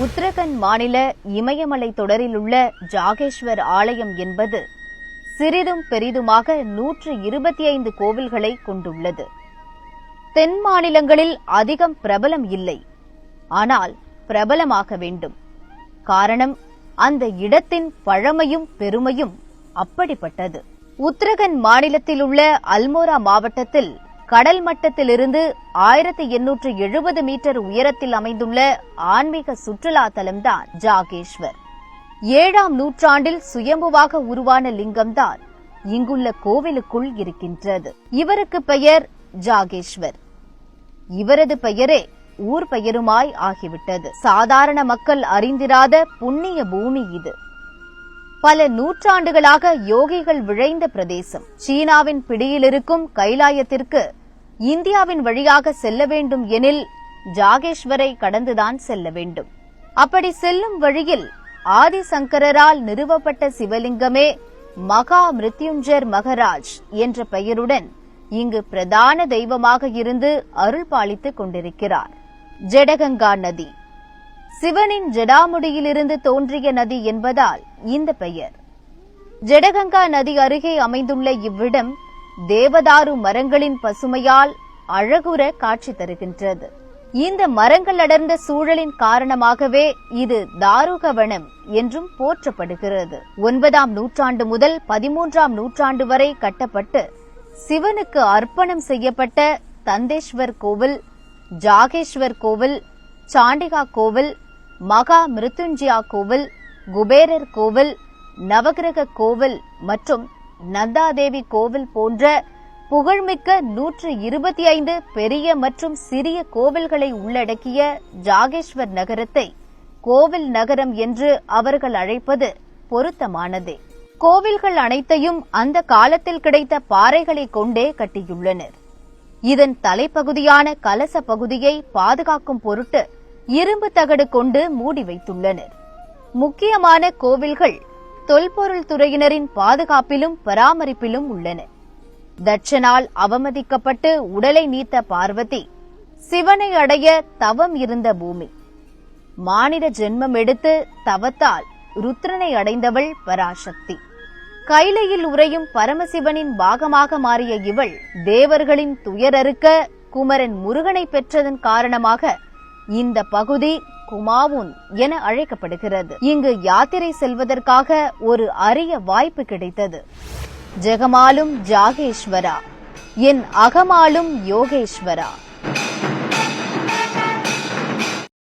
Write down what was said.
உத்தரகண்ட் மாநில இமயமலை தொடரில் உள்ள ஜாகேஸ்வர் ஆலயம் என்பது சிறிதும் பெரிதுமாக நூற்று இருபத்தி ஐந்து கோவில்களை கொண்டுள்ளது. தென் மாநிலங்களில் அதிகம் பிரபலம் இல்லை. ஆனால் பிரபலமாக வேண்டும். காரணம் அந்த இடத்தின் பழமையும் பெருமையும் அப்படிப்பட்டது. உத்தரகண்ட் மாநிலத்தில் உள்ள அல்மோரா மாவட்டத்தில் கடல் மட்டத்திலிருந்து ஆயிரத்தி எண்ணூற்று எழுபது மீட்டர் உயரத்தில் அமைந்துள்ள ஆன்மீக சுற்றுலா தலம்தான் ஜாகேஸ்வர். ஏழாம் நூற்றாண்டில் சுயம்புவாக உருவான லிங்கம்தான் இங்குள்ள கோவிலுக்குள் இருக்கின்றது. இவருக்கு பெயர் ஜாகேஸ்வர். இவரது பெயரே ஊர் பெயருமாய் ஆகிவிட்டது. சாதாரண மக்கள் அறிந்திராத புண்ணிய பூமி இது. பல நூற்றாண்டுகளாக யோகிகள் விழைந்த பிரதேசம். சீனாவின் பிடியிலிருக்கும் கைலாயத்திற்கு இந்தியாவின் வழியாக செல்ல வேண்டும் எனில் ஜாகேஸ்வரை கடந்துதான் செல்ல வேண்டும். அப்படி செல்லும் வழியில் ஆதிசங்கரால் நிறுவப்பட்ட சிவலிங்கமே மகா மிருத்யுஞ்சர் மகராஜ் என்ற பெயருடன் இங்கு பிரதான தெய்வமாக இருந்து அருள் பாலித்துக் கொண்டிருக்கிறார். ஜடகங்கா நதி. சிவனின் ஜடாமுடியிலிருந்து தோன்றிய நதி என்பதால் இந்த பெயர். ஜடகங்கா நதி அருகே அமைந்துள்ள இவ்விடம் தேவதாரு மரங்களின் பசுமையால் அழகுற காட்சி தருகின்றது. இந்த மரங்கள் அடர்ந்த சூழலின் காரணமாகவே இது தாருகவனம் என்றும் போற்றப்படுகிறது. ஒன்பதாம் நூற்றாண்டு முதல் பதிமூன்றாம் நூற்றாண்டு வரை கட்டப்பட்டு சிவனுக்கு அர்ப்பணம் செய்யப்பட்ட தந்தேஸ்வர் கோவில் ஜாகேஸ்வர் கோவில் சாண்டிகா கோவில் மகா மிருத்துஞ்சியா கோவில் குபேரர் கோவில் நவகிரக கோவில் மற்றும் நந்தாதேவி கோவில் போன்ற புகழ்மிக்க நூற்று இருபத்தி ஐந்து பெரிய மற்றும் சிறிய கோவில்களை உள்ளடக்கிய ஜாகேஸ்வர் நகரத்தை கோவில் நகரம் என்று அவர்கள் அழைப்பது பொருத்தமானதே. கோவில்கள் அனைத்தையும் அந்த காலத்தில் கிடைத்த பாறைகளை கொண்டே கட்டியுள்ளனர். இதன் தலைப்பகுதியான கலச பகுதியை பாதுகாக்கும் பொருட்டு இரும்பு தகடு கொண்டு மூடி வைத்துள்ளனர். முக்கியமான கோவில்கள் தொல்பொருள் துறையினரின் பாதுகாப்பிலும் பராமரிப்பிலும் உள்ளன. தட்சனால் அவமதிக்கப்பட்டு உடலை நீத்த பார்வதி சிவனை அடைய தவம் இருந்த பூமி. மானிட ஜென்மம் எடுத்து தவத்தால் ருத்ரனை அடைந்தவள் பராசக்தி. கைலையில் உறையும் பரமசிவனின் பாகமாக மாறிய இவள் தேவர்களின் துயரறுக்க குமரன் முருகனை பெற்றதன் காரணமாக இந்த பகுதி குமாவுன் என அழைக்கப்படுகிறது. இங்கு யாத்திரை செல்வதற்காக ஒரு அரிய வாய்ப்பு கிடைத்தது. ஜெகமாலும் ஜாகேஸ்வரா என் அகமாலும் யோகேஸ்வரா.